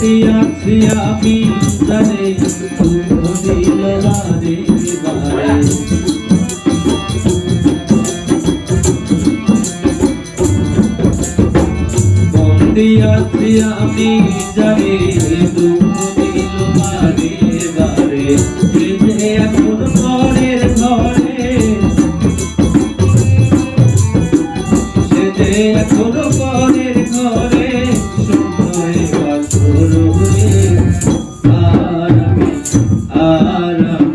দিয়া দিয়া পিতারে দিল বারে বারে দিয়া দিয়া পিতারে দুঃখ দিল বারে বারে এখন ঘরের ঘরে, সে Sarah.